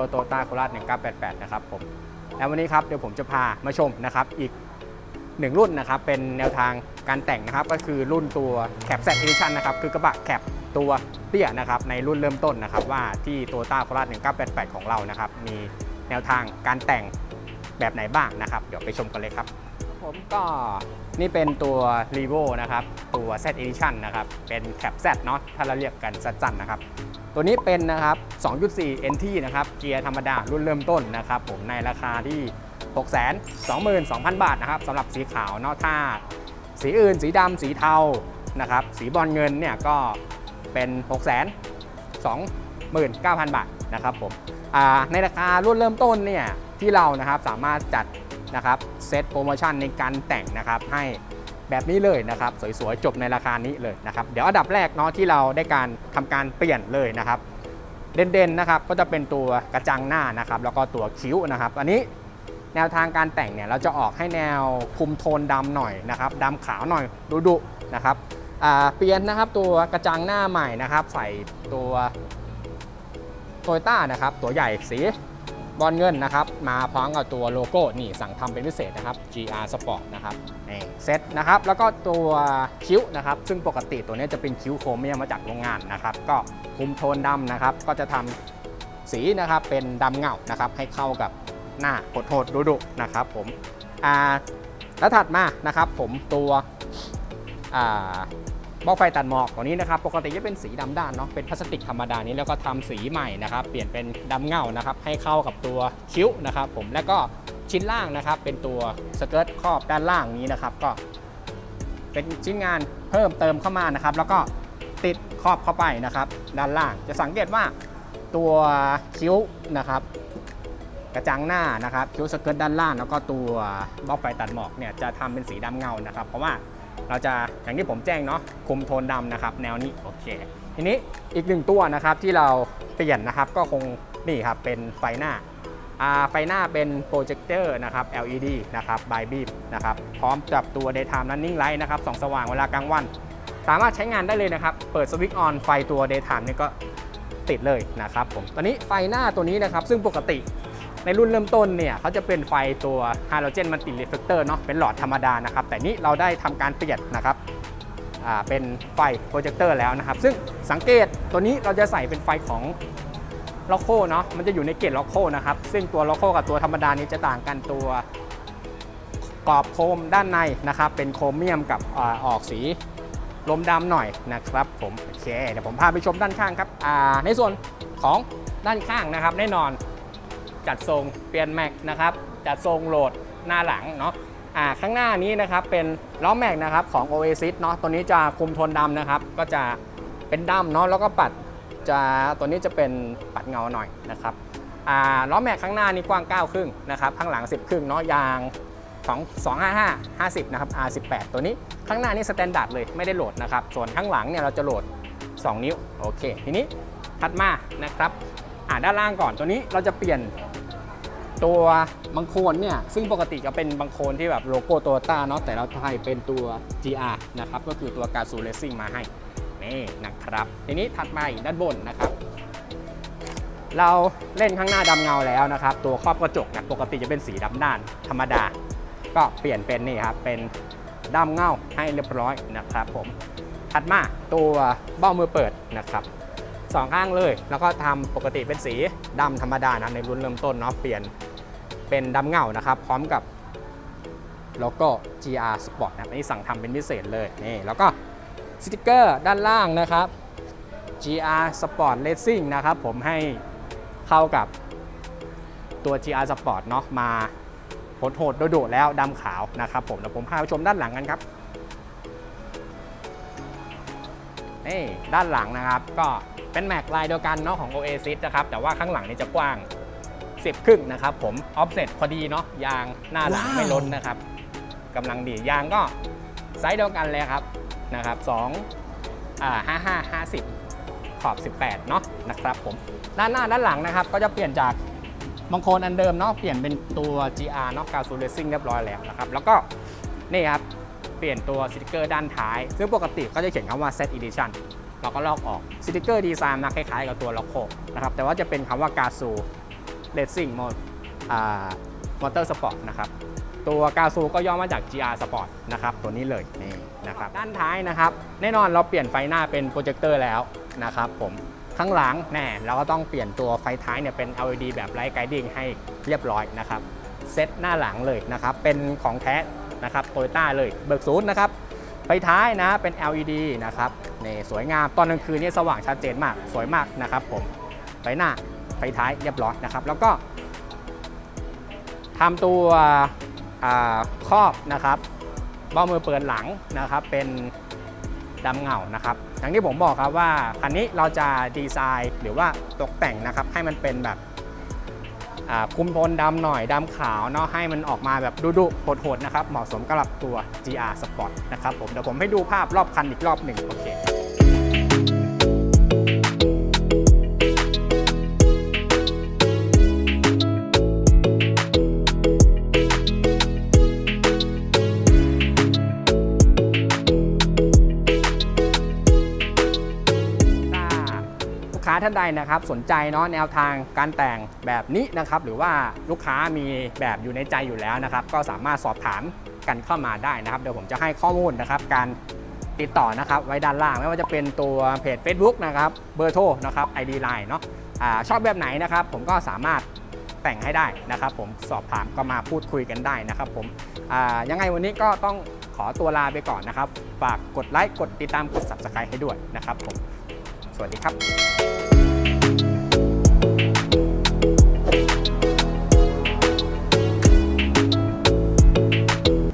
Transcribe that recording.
Peugeot Toyota Corolla 1988 นะครับผม แล้ววันนี้ครับเดี๋ยวผมจะพามาชมนะครับอีกหนึ่งรุ่นนะครับเป็นแนวทางการแต่งนะครับก็คือรุ่นตัว Cap Z Edition นะครับคือกระบะแคปตัวเตี้ยนะครับในรุ่นเริ่มต้นนะครับว่าที่ Toyota Corolla 1988 ของเรานะครับมีแนวทางการแต่งแบบไหนบ้างนะครับเดี๋ยวไปชมกันเลยครับ ผมก็นี่เป็นตัว r e v o นะครับตัว Z Edition นะครับเป็น Cap Z เนาะถ้าเราเรียกกันสั้นๆนะครับ ตัวนี้เป็นนะครับ 2.4 NT นะครับ เกียร์ธรรมดารุ่นเริ่มต้นนะครับผมในราคาที่ 622,000 บาทนะครับสำหรับสีขาวเนาะถ้า สีอื่น สีดำสีเทานะครับ สีบอลเงินเนี่ยก็เป็น 629,000 บาทนะครับผมในราคารุ่นเริ่มต้นเนี่ยที่เรานะครับสามารถจัดนะครับเซตโปรโมชั่นในการแต่งนะครับให้ แบบนี้เลยนะครับสวยๆจบในราคานี้เลยนะครับเดี๋ยวอันดับแรกเนาะที่เราได้การทำการเปลี่ยนเลยนะครับ เด่นๆนะครับก็จะเป็นตัวกระจังหน้านะครับแล้วก็ตัวคิ้วนะครับอันนี้แนวทางการแต่งเนี่ยเราจะออกให้แนวคุมโทนดำหน่อยนะครับดำขาวหน่อยดุๆนะครับเปลี่ยนนะครับตัวกระจังหน้าใหม่นะครับ ใส่ตัวโตโยต้านะครับตัวใหญ่สี บอลเงินนะครับ มาพร้อมกับตัวโลโก้นี่สั่งทำเป็นพิเศษนะครับ GR Sport นะครับนี่เซตนะครับ แล้วก็ตัวคิ้วนะครับ ซึ่งปกติตัวนี้จะเป็นคิ้วโครเมียมมาจากโรงงานนะครับ ก็คุมโทนดำนะครับ ก็จะทำสีนะครับเป็นดำเงานะครับ ให้เข้ากับหน้าโหดๆดุๆนะครับผมอ่าแล้วถัดมานะครับผมตัวอ่า บล็อกไฟตัดหมอกตัวนี้นะครับปกติจะเป็นสีดำด้านเนาะเป็นพลาสติกธรรมดานี้แล้วก็ทำสีใหม่นะครับเปลี่ยนเป็นดำเงานะครับให้เข้ากับตัวคิ้วนะครับผมแล้วก็ชิ้นล่างนะครับเป็นตัวสเกิร์ตครอบด้านล่างนี้นะครับก็ เป็นชิ้นงานเพิ่มเติมเข้ามานะครับ แล้วก็ติดครอบเข้าไปนะครับ ด้านล่างจะสังเกตว่าตัวคิ้วนะครับกระจังหน้านะครับคิ้วสเกิร์ตด้านล่าง แล้วก็ตัวบล็อกไฟตัดหมอกเนี่ยจะทำเป็นสีดำเงานะครับ เพราะว่า เราจะอย่างที่ผมแจ้งเนาะคุมโทนดำนะครับ แนวนี้โอเค ทีนี้อีกหนึ่งตัวนะครับที่เราเปลี่ยนนะครับก็คงนี่ครับเป็นไฟหน้าอ่าไฟหน้าเป็นโปรเจคเตอร์นะครับ LED นะครับบายบีมนะครับ พร้อมกับตัว daytime running light นะครับส่องสว่างเวลากลางวัน สามารถใช้งานได้เลยนะครับ เปิดสวิตช์ออนไฟตัว daytime นี่ก็ติดเลยนะครับผม ตอนนี้ไฟหน้าตัวนี้นะครับ ซึ่งปกติ ในรุ่นเริ่มต้นเนี่ยเขาจะเป็นไฟตัวฮาโลเจนมันติรีเฟกเตอร์เนาะเป็นหลอดธรรมดานะครับ แต่นี้เราได้ทำการเปลี่ยนนะครับเป็นไฟโปรเจคเตอร์แล้วนะครับ ซึ่งสังเกตตัวนี้เราจะใส่เป็นไฟของล็อกโคเนาะมันจะอยู่ในเกจล็อกโคนะครับ ซึ่งตัวล็อกโคกับตัวธรรมดานี้จะต่างกันตัวกรอบโคมด้านในนะครับ เป็นโครเมียมกับอออกสีลมดำหน่อยนะครับ ผมโอเคเดี๋ยวผมพาไปชมด้านข้างครับในส่วนของด้านข้างนะครับ แน่นอน จัดทรงเปลี่ยนแม็กนะครับจัดทรงโหลดหน้าหลังเนาะอ่าข้างหน้านี้นะครับเป็นล้อแม็กนะครับของ Oasis เนาะตัวนี้จะคุมโทนดำนะครับ ก็จะเป็นดำเนาะแล้วก็ปัดจะตัวนี้จะเป็นปัดเงาหน่อยนะครับอ่าล้อแม็กข้างหน้านี่กว้าง9ครึ่งนะครับข้างหลัง 10 ครึ่งเนาะยาง2 255 50 นะครับ R18 ตัวนี้ข้างหน้านี่สแตนดาร์ดเลยไม่ได้โหลดนะครับ ส่วนข้างหลังเนี่ยเราจะโหลด 2 นิ้ว โอเค ทีนี้ถัดมานะครับ อ่าด้านล่างก่อนตัวนี้เราจะเปลี่ยน ตัวบังโคลนเนี่ย ซึ่งปกติจะเป็นบังโคลนที่แบบโลโก้โตโยต้าเนาะแต่เราไทยเป็นตัว GR นะครับ ก็คือตัวการ์ซูเลซิ่งมาให้ นี่นะครับ ทีนี้ถัดมาอีกด้านบนนะครับเราเล่นข้างหน้าดำเงาแล้วนะครับ ตัวครอบกระจกเนี่ยปกติจะเป็นสีดำด้านธรรมดา ก็เปลี่ยนเป็นนี่ครับ เป็นดำเงาให้เรียบร้อยนะครับผมถัดมาตัวเบ้ามือเปิดนะครับสองข้างเลย แล้วก็ทำปกติเป็นสีดำธรรมดานะในรุ่นเริ่มต้นเนาะเปลี่ยน เป็นดำเงานะครับ พร้อมกับโลโก้ GR Sport นะอันนี้สั่งทำเป็นพิเศษเลยนี่แล้วก็สติกเกอร์ด้านล่างนะครับ GR Sport Racing นะครับ ผมให้เข้ากับตัว GR Sport เนาะมาโหดๆโดดๆแล้วดำขาวนะครับผมเดี๋ยวผมพาไปชมด้านหลังกันครับนี่ด้านหลังนะครับก็เป็นแม็กลายเดียวกันเนาะของ Oasis นะครับแต่ว่าข้างหลังนี่จะกว้าง 10 ครึ่งนะครับผมออฟเซ็ตพอดีเนาะยางหน้าหลังว้าวไม่ล้นนะครับกำลังดียางก็ไซส์เดียวกันเลยครับนะครับ2อ่า55 50 ขอบ 18 เนาะนะครับผมด้านหน้าด้านหลังนะครับ ก็จะเปลี่ยนจากบางโคลนอันเดิมเนาะเปลี่ยนเป็นตัว GR เนาะกาซูเลซิ่งเรียบร้อยแล้วนะครับ แล้วก็นี่ครับเปลี่ยนตัวสติกเกอร์ด้านท้าย ซึ่งปกติก็จะเขียนคำว่า Set Edition เราก็ลอกออกสติกเกอร์ดีไซน์มาคล้ายๆ กับตัวล็อกโคนะครับแต่ว่าจะเป็นคำว่ากาซู Racing Mode อ่ามอเตอร์สปอร์ตนะครับตัวกาซูก็ย่อมาจาก GR Sport นะครับตัวนี้เลยนี่นะครับด้านท้ายนะครับแน่นอนเราเปลี่ยนไฟหน้าเป็นโปรเจคเตอร์แล้วนะครับผมข้างหลังแน่เราก็ต้องเปลี่ยนตัวไฟท้ายเนี่ยเป็น LED แบบไลท์ไกดิ้งให้เรียบร้อยนะครับเซตหน้าหลังเลยนะครับเป็นของแท้นะครับโตโยต้าเลยเบิกศูนย์นะครับไฟท้ายนะเป็น LED นะครับนี่สวยงามตอนกลางคืนนี่สว่างชัดเจนมากสวยมากนะครับผมไฟหน้า ไฟท้ายเรียบร้อยนะครับ แล้วก็ทำตัวครอบนะครับเบ้ามือเปิดหลังนะครับเป็นดำเงานะครับอย่างที่ผมบอกครับว่าคันนี้เราจะดีไซน์หรือว่าตกแต่งนะครับให้มันเป็นแบบคุมโทนดำหน่อยดำขาวเนาะให้มันออกมาแบบดุๆโหดๆนะครับเหมาะสมกับตัว GR Sport นะครับผมเดี๋ยวผมให้ดูภาพรอบคันอีกรอบหนึ่งโอเค ค้าท่านใดนะครับสนใจเนาะแนวทางการแต่งแบบนี้นะครับหรือว่าลูกค้ามีแบบอยู่ในใจอยู่แล้วนะครับ ก็สามารถสอบถามกันเข้ามาได้นะครับเดี๋ยวผมจะให้ข้อมูลนะครับ การติดต่อนะครับไว้ด้านล่างไม่ว่าจะเป็นตัวเพจ Facebook นะครับเบอร์โทรนะครับ ID Line เนาะอชอบแบบไหนนะครับ ผมก็สามารถแต่งให้ได้นะครับ ผมสอบถามก็มาพูดคุยกันได้นะครับ ผมยังไงวันนี้ก็ต้องขอตัวลาไปก่อนนะครับฝากกดไลค์กดติดตามกด Subscribe ให้ด้วยนะครับผมสวัสดีครับ Thank you